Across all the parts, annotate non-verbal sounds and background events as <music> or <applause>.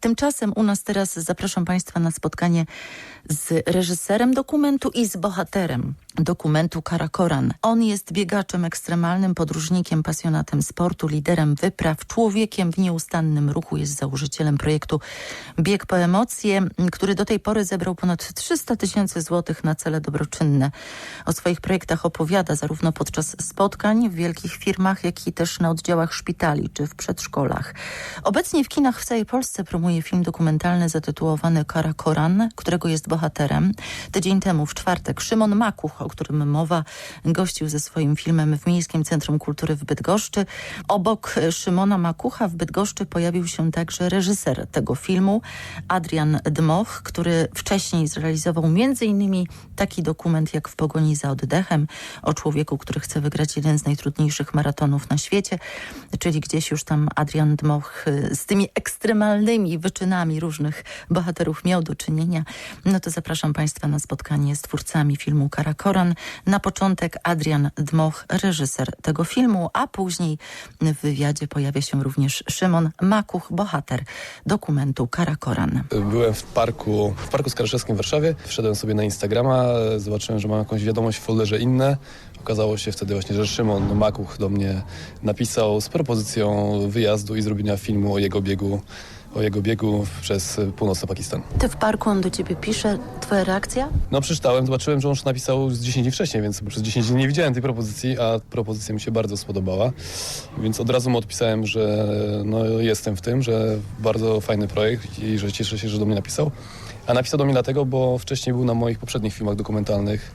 Tymczasem u nas teraz zapraszam Państwa na spotkanie z reżyserem dokumentu i z bohaterem dokumentu Karakoran. On jest biegaczem ekstremalnym, podróżnikiem, pasjonatem sportu, liderem wypraw, człowiekiem w nieustannym ruchu. Jest założycielem projektu Bieg po emocje, który do tej pory zebrał ponad 300 tysięcy złotych na cele dobroczynne. O swoich projektach opowiada zarówno podczas spotkań w wielkich firmach, jak i też na oddziałach szpitali czy w przedszkolach. Obecnie w kinach w całej Polsce promuje film dokumentalny zatytułowany Karakoran, którego jest bohaterem. Tydzień temu, w czwartek, Szymon Makuch, o którym mowa, gościł ze swoim filmem w Miejskim Centrum Kultury w Bydgoszczy. Obok Szymona Makucha w Bydgoszczy pojawił się także reżyser tego filmu, Adrian Dmoch, który wcześniej zrealizował m.in. taki dokument jak W pogoni za oddechem, o człowieku, który chce wygrać jeden z najtrudniejszych maratonów na świecie, czyli gdzieś już tam Adrian Dmoch y, z tymi ekstremalnymi wyczynami różnych bohaterów miał do czynienia. No to zapraszam Państwa na spotkanie z twórcami filmu Karakoran. Na początek Adrian Dmoch, reżyser tego filmu, a później w wywiadzie pojawia się również Szymon Makuch, bohater dokumentu Karakoran. Byłem w parku, w parku Skarżewskim w Warszawie. Wszedłem sobie na Instagrama, zobaczyłem, że mam jakąś wiadomość w folderze inne. Okazało się wtedy właśnie, że Szymon Makuch do mnie napisał z propozycją wyjazdu i zrobienia filmu o jego biegu, o jego biegu przez północny Pakistan. Ty w parku, on do ciebie pisze, twoja reakcja? No przeczytałem, zobaczyłem, że on już napisał z 10 dni wcześniej, więc przez 10 dni nie widziałem tej propozycji, a propozycja mi się bardzo spodobała. Więc od razu mu odpisałem, że no, jestem w tym, że bardzo fajny projekt i że cieszę się, że do mnie napisał. A napisał do mnie dlatego, bo wcześniej był na moich poprzednich filmach dokumentalnych,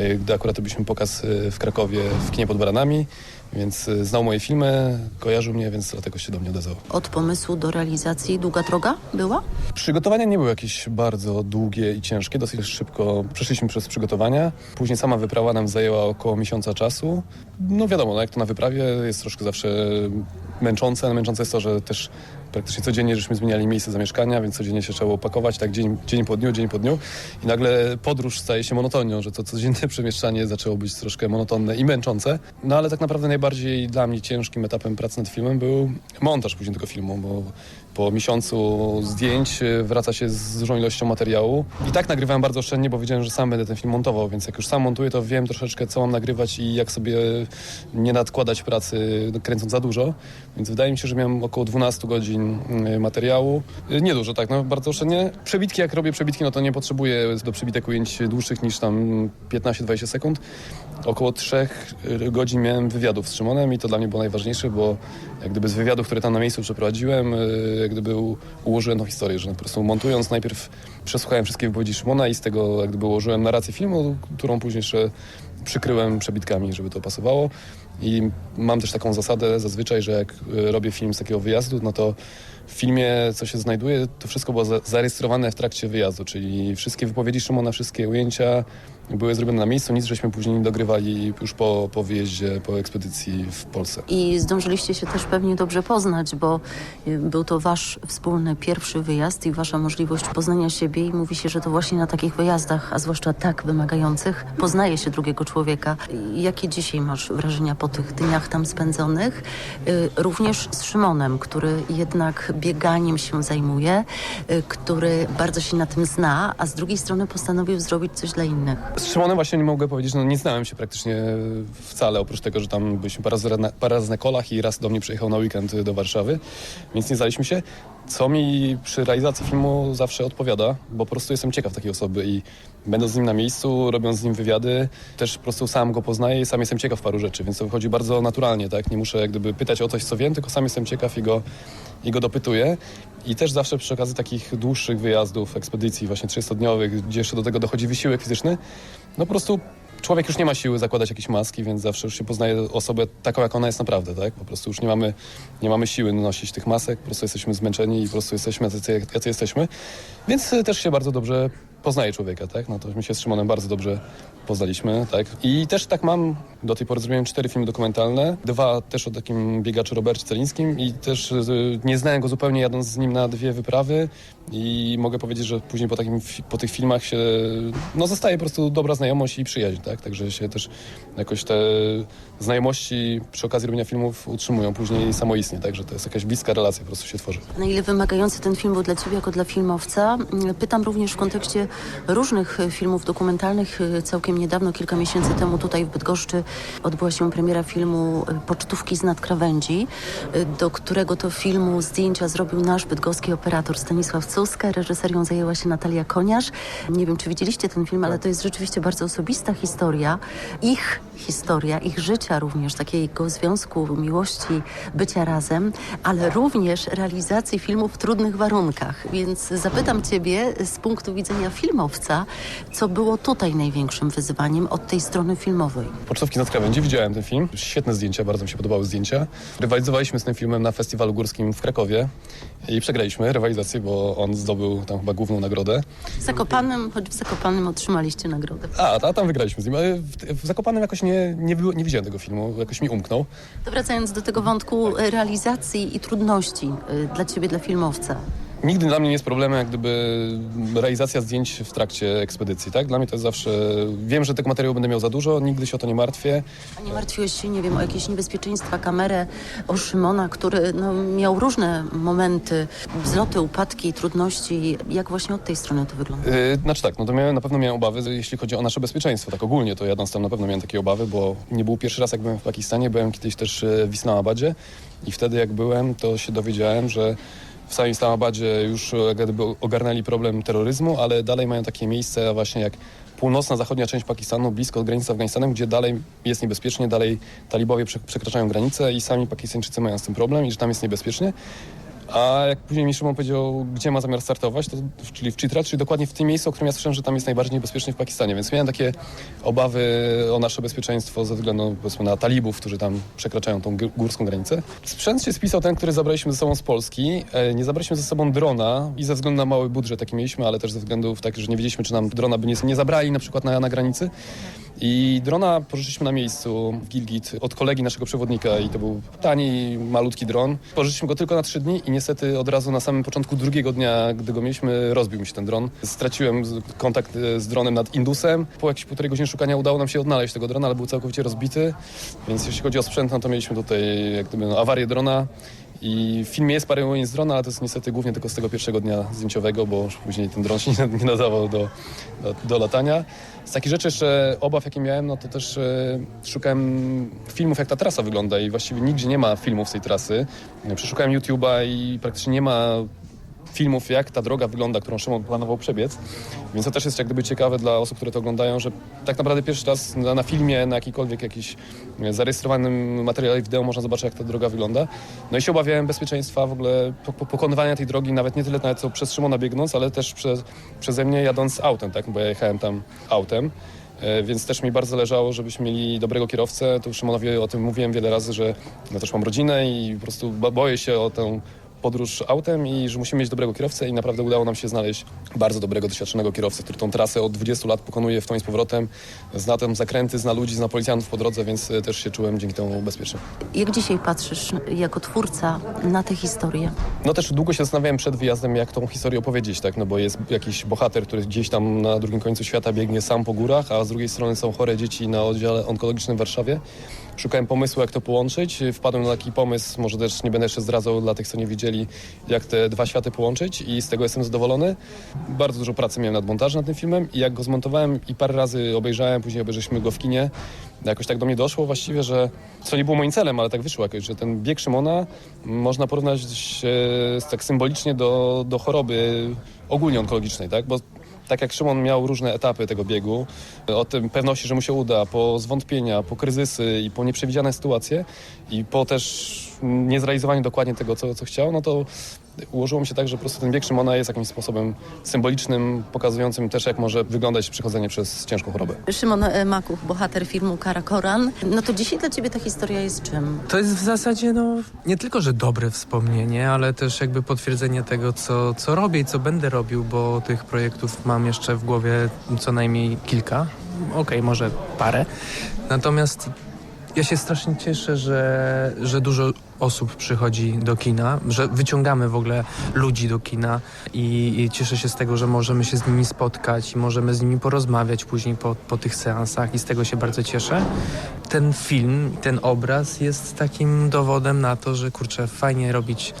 y, gdy akurat robiliśmy pokaz y, w Krakowie w kinie pod Baranami, więc y, znał moje filmy, kojarzył mnie, więc dlatego się do mnie odezwał. Od pomysłu do realizacji długa droga była? Przygotowania nie były jakieś bardzo długie i ciężkie, dosyć szybko przeszliśmy przez przygotowania. Później sama wyprawa nam zajęła około miesiąca czasu. No wiadomo, no jak to na wyprawie jest troszkę zawsze męczące. Męczące jest to, że też praktycznie codziennie żeśmy zmieniali miejsce zamieszkania, więc codziennie się trzeba było pakować, tak dzień, dzień po dniu, dzień po dniu. I nagle podróż staje się monotonią, że to codzienne <laughs> przemieszczanie zaczęło być troszkę monotonne i męczące. No ale tak naprawdę najbardziej dla mnie ciężkim etapem pracy nad filmem był montaż później tego filmu, bo po miesiącu zdjęć y, wraca się z dużą ilością materiału. I tak nagrywałem bardzo oszczędnie, bo wiedziałem, że sam będę ten film montował, więc jak już sam montuję, to wiem troszeczkę, co mam nagrywać i jak sobie nie nadkładać pracy, kręcąc za dużo. Więc wydaje mi się, że miałem około 12 godzin y, materiału. Y, Niedużo, tak, no bardzo oszczędnie. Przebitki, jak robię przebitki, no to nie potrzebuję do przebitek ujęć dłuższych niż tam 15-20 sekund. Około 3 godzin miałem wywiadów z Szymonem i to dla mnie było najważniejsze, bo jak gdyby z wywiadów, które tam na miejscu przeprowadziłem, y, jak gdyby ułożyłem tą historię, że po prostu montując najpierw przesłuchałem wszystkie wypowiedzi Szymona i z tego jak gdyby ułożyłem narrację filmu, którą później jeszcze przykryłem przebitkami, żeby to pasowało. I mam też taką zasadę zazwyczaj, że jak y, robię film z takiego wyjazdu, no to w filmie, co się znajduje, to wszystko było za- zarejestrowane w trakcie wyjazdu, czyli wszystkie wypowiedzi Szymona, wszystkie ujęcia były zrobione na miejscu, nic żeśmy później nie dogrywali już po, po wyjeździe, po ekspedycji w Polsce. I zdążyliście się też pewnie dobrze poznać, bo y, był to wasz wspólny pierwszy wyjazd i wasza możliwość poznania siebie i mówi się, że to właśnie na takich wyjazdach, a zwłaszcza tak wymagających, poznaje się drugiego człowieka. Jakie dzisiaj masz wrażenia po tych dniach tam spędzonych? Y, Również z Szymonem, który jednak bieganiem się zajmuje, y, który bardzo się na tym zna, a z drugiej strony postanowił zrobić coś dla innych. Z Szymonem właśnie nie mogę powiedzieć, no nie znałem się praktycznie wcale, oprócz tego, że tam byliśmy parę razy na, parę razy na kolach i raz do mnie przyjechał na weekend do Warszawy, więc nie znaliśmy się. Co mi przy realizacji filmu zawsze odpowiada, bo po prostu jestem ciekaw takiej osoby i będąc z nim na miejscu, robiąc z nim wywiady, też po prostu sam go poznaję i sam jestem ciekaw paru rzeczy, więc to wychodzi bardzo naturalnie, tak? Nie muszę jak gdyby pytać o coś, co wiem, tylko sam jestem ciekaw i go, i go dopytuję. I też zawsze przy okazji takich dłuższych wyjazdów, ekspedycji właśnie 300-dniowych, gdzie jeszcze do tego dochodzi wysiłek fizyczny, no po prostu człowiek już nie ma siły zakładać jakiejś maski, więc zawsze już się poznaje osobę taką, jak ona jest naprawdę, tak? Po prostu już nie mamy, nie mamy siły nosić tych masek, po prostu jesteśmy zmęczeni i po prostu jesteśmy jak- jacy jesteśmy. Więc y, też się bardzo dobrze poznaje człowieka, tak? No to my się z Szymonem bardzo dobrze poznaliśmy, tak? I też tak mam, do tej pory zrobiłem cztery filmy dokumentalne, dwa też o takim biegaczu Robercie Celińskim i też y, nie znałem go zupełnie jadąc z nim na dwie wyprawy i mogę powiedzieć, że później po, takim, po tych filmach się, no zostaje po prostu dobra znajomość i przyjaźń, tak? Także się też jakoś te znajomości przy okazji robienia filmów utrzymują później samoistnie, także to jest jakaś bliska relacja po prostu się tworzy. Na ile wymagający ten film był dla Ciebie jako dla filmowca? Pytam również w kontekście różnych e, filmów dokumentalnych. E, Całkiem niedawno, kilka miesięcy temu tutaj w Bydgoszczy odbyła się premiera filmu e, Pocztówki z nad krawędzi, e, do którego to filmu zdjęcia zrobił nasz bydgoski operator Stanisław Cuska. Reżyserią zajęła się Natalia Koniarz. Nie wiem, czy widzieliście ten film, ale to jest rzeczywiście bardzo osobista historia. Ich historia, ich życia również, takiego związku, miłości, bycia razem, ale również realizacji filmu w trudnych warunkach. Więc zapytam Ciebie z punktu widzenia filmowca, co było tutaj największym wyzwaniem od tej strony filmowej? Pocztówki nad krawędzi, widziałem ten film. Świetne zdjęcia, bardzo mi się podobały zdjęcia. Rywalizowaliśmy z tym filmem na festiwalu górskim w Krakowie i przegraliśmy rywalizację, bo on zdobył tam chyba główną nagrodę. W Zakopanem, choć w Zakopanem otrzymaliście nagrodę. A, a tam wygraliśmy z nim, ale w, w Zakopanem jakoś nie, nie, było, nie widziałem tego filmu, jakoś mi umknął. To wracając do tego wątku realizacji i trudności e, dla Ciebie, dla filmowca. Nigdy dla mnie nie jest problemem jak gdyby realizacja zdjęć w trakcie ekspedycji, tak? Dla mnie to jest zawsze... Wiem, że tego materiału będę miał za dużo, nigdy się o to nie martwię. A nie martwiłeś się, nie wiem, o jakieś niebezpieczeństwa, kamerę, o Szymona, który no, miał różne momenty, wzloty, upadki, trudności. Jak właśnie od tej strony to wygląda? Yy, znaczy tak, no to miałem, na pewno miałem obawy, jeśli chodzi o nasze bezpieczeństwo. Tak ogólnie to jadąc tam na pewno miałem takie obawy, bo nie był pierwszy raz jak byłem w Pakistanie, byłem kiedyś też e, w Islamabadzie i wtedy jak byłem, to się dowiedziałem, że w samym Islamabadzie już e, gdyby ogarnęli problem terroryzmu, ale dalej mają takie miejsca właśnie jak północna, zachodnia część Pakistanu, blisko granicy z Afganistanem, gdzie dalej jest niebezpiecznie, dalej talibowie prze- przekraczają granice i sami Pakistańczycy mają z tym problem i że tam jest niebezpiecznie. A jak później mi Szymon powiedział, gdzie ma zamiar startować, to, czyli w Chitrat, czyli dokładnie w tym miejscu, o którym ja słyszałem, że tam jest najbardziej niebezpiecznie w Pakistanie. Więc miałem takie obawy o nasze bezpieczeństwo ze względu na talibów, którzy tam przekraczają tą gó- górską granicę. Sprzęt się spisał ten, który zabraliśmy ze sobą z Polski. E, Nie zabraliśmy ze sobą drona i ze względu na mały budżet taki mieliśmy, ale też ze względów takich, że nie wiedzieliśmy, czy nam drona by nie, nie zabrali na przykład na, na granicy. I drona pożyczyliśmy na miejscu w Gilgit od kolegi naszego przewodnika i to był tani, malutki dron. Pożyczyliśmy go tylko na trzy dni i niestety od razu na samym początku drugiego dnia, gdy go mieliśmy, rozbił mi się ten dron. Straciłem kontakt e, z dronem nad Indusem. Po jakiejś półtorej godziny szukania udało nam się odnaleźć tego drona, ale był całkowicie rozbity. Więc jeśli chodzi o sprzęt, no to mieliśmy tutaj jak gdyby no, awarię drona. I w filmie jest parę ujęć z drona, ale to jest niestety głównie tylko z tego pierwszego dnia zdjęciowego, bo już później ten dron <laughs> się nie, nie nadawał do, do, do latania. Z takich rzeczy jeszcze obaw, jakie miałem, no to też e, szukałem filmów, jak ta trasa wygląda i właściwie nigdzie nie ma filmów z tej trasy. Przeszukałem YouTube'a i praktycznie nie ma filmów, jak ta droga wygląda, którą Szymon planował przebiec. Więc to też jest jak gdyby ciekawe dla osób, które to oglądają, że tak naprawdę pierwszy raz na, na filmie, na jakikolwiek jakiś e, zarejestrowanym materiale wideo można zobaczyć, jak ta droga wygląda. No i się obawiałem bezpieczeństwa w ogóle po, po, pokonywania tej drogi, nawet nie tyle nawet co przez Szymona biegnąc, ale też przez, przeze mnie jadąc autem, tak? bo ja jechałem tam autem. E, Więc też mi bardzo zależało, żebyśmy mieli dobrego kierowcę. Tu Szymonowi o tym mówiłem wiele razy, że ja też mam rodzinę i po prostu bo- boję się o tę podróż autem i że musimy mieć dobrego kierowcę i naprawdę udało nam się znaleźć bardzo dobrego, doświadczonego kierowcę, który tą trasę od 20 lat pokonuje w tą i z powrotem. Zna tam zakręty, zna ludzi, zna policjantów po drodze, więc e, też się czułem dzięki temu bezpiecznie. Jak dzisiaj patrzysz jako twórca na tę historię? No też długo się zastanawiałem przed wyjazdem, jak tą historię opowiedzieć, tak? No bo jest jakiś bohater, który gdzieś tam na drugim końcu świata biegnie sam po górach, a z drugiej strony są chore dzieci na oddziale onkologicznym w Warszawie. Szukałem pomysłu, jak to połączyć. Wpadłem na taki pomysł, może też nie będę jeszcze zdradzał dla tych, co nie widzieli, jak te dwa światy połączyć i z tego jestem zadowolony. Bardzo dużo pracy miałem nad montażem nad tym filmem i jak go zmontowałem i parę razy obejrzałem, później obejrzeliśmy go w kinie, jakoś tak do mnie doszło właściwie, że co nie było moim celem, ale tak wyszło jakoś, że ten bieg Szymona można porównać tak symbolicznie do, do choroby ogólnie onkologicznej, tak? Bo tak jak Szymon miał różne etapy tego biegu, o tym pewności, że mu się uda, po zwątpienia, po kryzysy i po nieprzewidziane sytuacje i po też niezrealizowaniu dokładnie tego, co, co chciał, no to ułożyło mi się tak, że po prostu ten bieg Szymona jest jakimś sposobem symbolicznym, pokazującym też, jak może wyglądać przechodzenie przez ciężką chorobę. Szymon e, Makuch, bohater filmu Karakoran. No to dzisiaj dla ciebie ta historia jest czym? To jest w zasadzie no, nie tylko, że dobre wspomnienie, ale też jakby potwierdzenie tego, co, co robię i co będę robił, bo tych projektów mam jeszcze w głowie co najmniej kilka. Okej, może parę. Natomiast ja się strasznie cieszę, że, że dużo osób przychodzi do kina, że wyciągamy w ogóle ludzi do kina i, i cieszę się z tego, że możemy się z nimi spotkać i możemy z nimi porozmawiać później po, po tych seansach i z tego się bardzo cieszę. Ten film, ten obraz jest takim dowodem na to, że kurczę, fajnie robić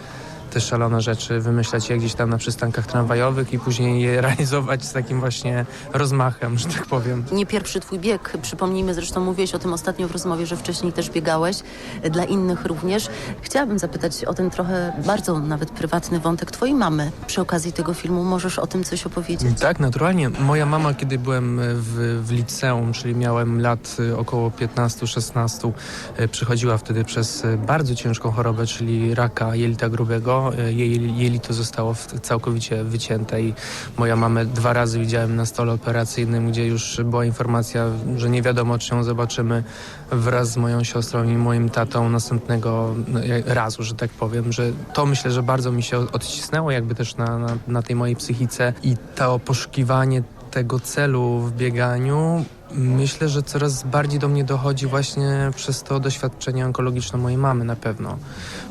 te szalone rzeczy, wymyślać je gdzieś tam na przystankach tramwajowych i później je <laughs> realizować z takim właśnie rozmachem, że tak powiem. Nie pierwszy twój bieg. Przypomnijmy, zresztą mówiłeś o tym ostatnio w rozmowie, że wcześniej też biegałeś, e, dla innych również. Chciałabym zapytać o ten trochę bardzo nawet prywatny wątek twojej mamy. Przy okazji tego filmu możesz o tym coś opowiedzieć? Tak, naturalnie. Moja mama, kiedy byłem w, w liceum, czyli miałem lat y, około 15-16, y, przychodziła wtedy przez bardzo ciężką chorobę, czyli raka jelita grubego. Y, Jej jelito zostało całkowicie wycięte i moja mamę dwa razy widziałem na stole operacyjnym, gdzie już była informacja, że nie wiadomo, czy ją zobaczymy wraz z moją siostrą i moim tatą następnego no, razu, że tak powiem, że to myślę, że bardzo mi się odcisnęło jakby też na, na, na tej mojej psychice i to poszukiwanie tego celu w bieganiu myślę, że coraz bardziej do mnie dochodzi właśnie przez to doświadczenie onkologiczne mojej mamy na pewno.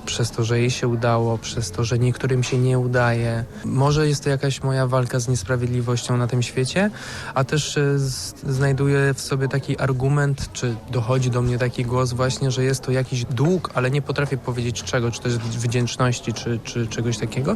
Przez to, że jej się udało, przez to, że niektórym się nie udaje. Może jest to jakaś moja walka z niesprawiedliwością na tym świecie, a też e, znajduję w sobie taki argument, czy dochodzi do mnie taki głos właśnie, że jest to jakiś dług, ale nie potrafię powiedzieć czego, czy też wdzięczności, czy, czy czegoś takiego,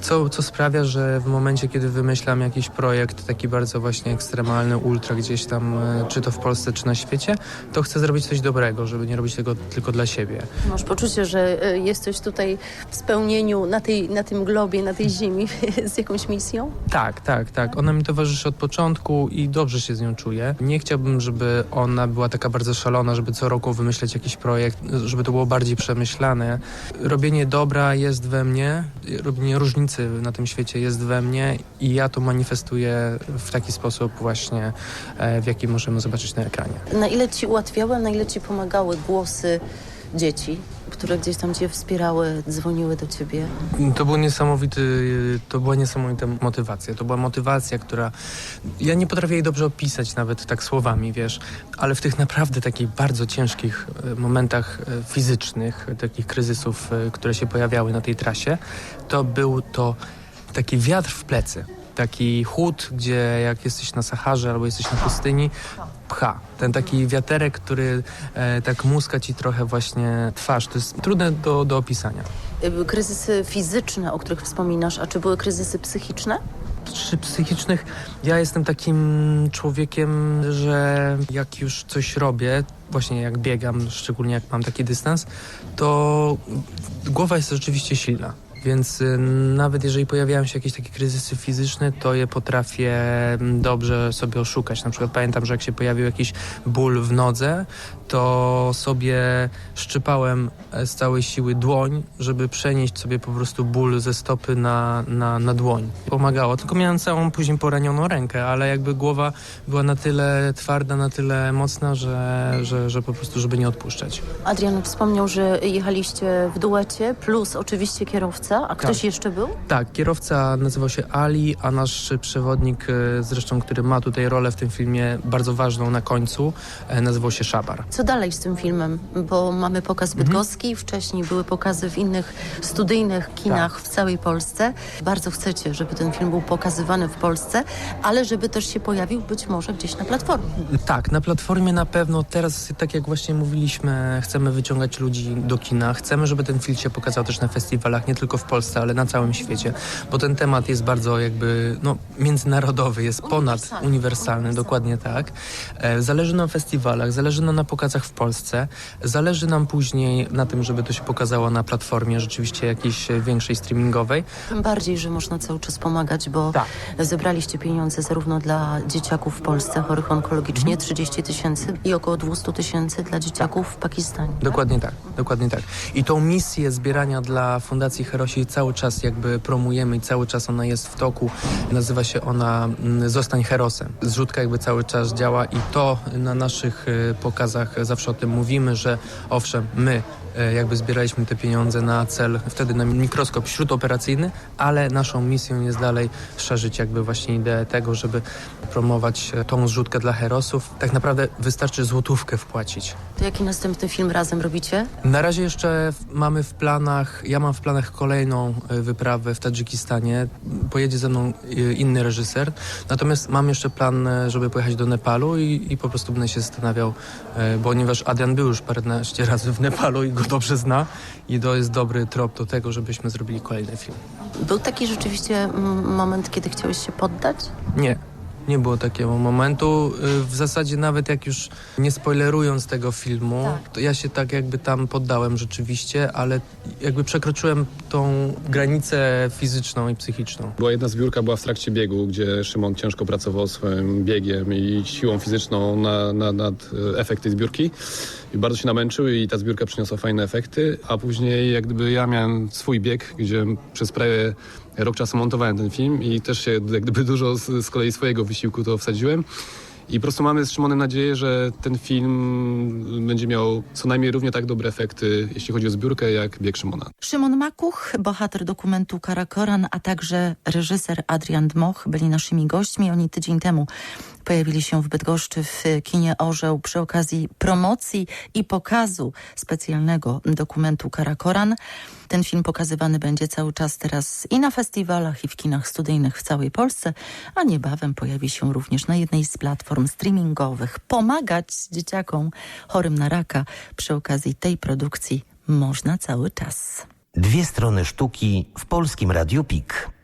co, co sprawia, że w momencie, kiedy wymyślam jakiś projekt taki bardzo właśnie ekstremalny, ultra gdzieś tam, czy to w Polsce, czy na świecie, to chcę zrobić coś dobrego, żeby nie robić tego tylko dla siebie. Masz poczucie, że e, jesteś tutaj w spełnieniu na, tej, na tym globie, na tej ziemi <laughs> z jakąś misją? Tak, tak, tak. Ona mi towarzyszy od początku i dobrze się z nią czuję. Nie chciałbym, żeby ona była taka bardzo szalona, żeby co roku wymyślać jakiś projekt, żeby to było bardziej przemyślane. Robienie dobra jest we mnie, robienie różnicy na tym świecie jest we mnie i ja to manifestuję w taki sposób właśnie, e, w jaki możemy zobaczyć na ekranie. Na ile ci ułatwiały, na ile ci pomagały głosy dzieci, które gdzieś tam cię wspierały, dzwoniły do ciebie? To był niesamowity, to była niesamowita motywacja. To była motywacja, która. Ja nie potrafię jej dobrze opisać nawet tak słowami, wiesz, ale w tych naprawdę takich bardzo ciężkich e, momentach e, fizycznych, takich kryzysów, e, które się pojawiały na tej trasie, to był to taki wiatr w plecy. Taki chłód, gdzie jak jesteś na Saharze albo jesteś na pustyni, pcha. Ten taki wiaterek, który e, tak muska ci trochę właśnie twarz. To jest trudne do, do opisania. Y, Kryzysy fizyczne, o których wspominasz, a czy były kryzysy psychiczne? czy psychicznych. Ja jestem takim człowiekiem, że jak już coś robię, właśnie jak biegam, szczególnie jak mam taki dystans, to głowa jest rzeczywiście silna. Więc y, nawet jeżeli pojawiają się jakieś takie kryzysy fizyczne, to je potrafię mm, dobrze sobie oszukać. Na przykład pamiętam, że jak się pojawił jakiś ból w nodze, to sobie szczypałem e, z całej siły dłoń, żeby przenieść sobie po prostu ból ze stopy na, na, na dłoń. Pomagało, tylko miałem całą później poranioną rękę, ale jakby głowa była na tyle twarda, na tyle mocna, że, że, że po prostu, żeby nie odpuszczać. Adrian wspomniał, że jechaliście w duecie, plus oczywiście kierowca, a ktoś jeszcze był? Tak, kierowca nazywał się Ali, a nasz przewodnik, e, zresztą, który ma tutaj rolę w tym filmie, bardzo ważną na końcu, e, nazywał się Szabar. Co dalej z tym filmem? Bo mamy pokaz bydgoski, wcześniej były pokazy w innych studyjnych kinach w całej Polsce. Bardzo chcecie, żeby ten film był pokazywany w Polsce, ale żeby też się pojawił być może gdzieś na platformie. Tak, na platformie na pewno teraz, tak jak właśnie mówiliśmy, chcemy wyciągać ludzi do kina. Chcemy, żeby ten film się pokazał też na festiwalach, nie tylko w Polsce, ale na całym świecie, bo ten temat jest bardzo jakby no, międzynarodowy, jest ponad Uniwersalny. uniwersalny, dokładnie tak. E, Zależy nam na festiwalach, zależy nam na pokazach w Polsce, zależy nam później na tym, żeby to się pokazało na platformie rzeczywiście jakiejś większej streamingowej. Tym bardziej, że można cały czas pomagać, bo Tak. zebraliście pieniądze zarówno dla dzieciaków w Polsce chorych onkologicznie, 30 tysięcy i około 200 tysięcy dla dzieciaków w Pakistanie. Dokładnie tak, dokładnie tak. I tą misję zbierania dla Fundacji Herosi jej cały czas jakby promujemy i cały czas ona jest w toku. Nazywa się ona mm, Zostań Herosem. Zrzutka jakby cały czas działa i to na naszych e, pokazach zawsze o tym mówimy, że owszem, my jakby zbieraliśmy te pieniądze na cel, wtedy na mikroskop śródoperacyjny, ale naszą misją jest dalej szerzyć jakby właśnie ideę tego, żeby promować e, tą zrzutkę dla herosów. Tak naprawdę wystarczy złotówkę wpłacić. To jaki następny film razem robicie? Na razie jeszcze mamy w planach, ja mam w planach kolejną e, wyprawę w Tadżykistanie. Pojedzie ze mną e, inny reżyser. Natomiast mam jeszcze plan, e, żeby pojechać do Nepalu i, i po prostu będę się zastanawiał, e, ponieważ Adrian był już paręnaście razy w Nepalu i go dobrze zna i to jest dobry trop do tego, żebyśmy zrobili kolejny film. Był taki rzeczywiście moment, kiedy chciałeś się poddać? Nie. Nie było takiego momentu. Y, W zasadzie nawet jak już nie spoilerując tego filmu, Tak. to ja się tak jakby tam poddałem rzeczywiście, ale jakby przekroczyłem tą granicę fizyczną i psychiczną. Była jedna zbiórka, była w trakcie biegu, gdzie Szymon ciężko pracował swoim biegiem i siłą fizyczną na, na, nad e, efekty zbiórki. I bardzo się namęczył i ta zbiórka przyniosła fajne efekty, a później jak gdyby ja miałem swój bieg, gdzie przez prawie rok czasu montowałem ten film i też się jak gdyby dużo z, z kolei swojego wysiłku to wsadziłem. I po prostu mamy z Szymonem nadzieję, że ten film będzie miał co najmniej równie tak dobre efekty, jeśli chodzi o zbiórkę, jak bieg Szymona. Szymon Makuch, bohater dokumentu Karakoran, a także reżyser Adrian Dmoch byli naszymi gośćmi. Oni tydzień temu pojawili się w Bydgoszczy w kinie Orzeł przy okazji promocji i pokazu specjalnego dokumentu Karakoran. Ten film pokazywany będzie cały czas teraz i na festiwalach, i w kinach studyjnych w całej Polsce, a niebawem pojawi się również na jednej z platform streamingowych. Pomagać dzieciakom chorym na raka przy okazji tej produkcji można cały czas. Dwie strony sztuki w Polskim Radiu PIK.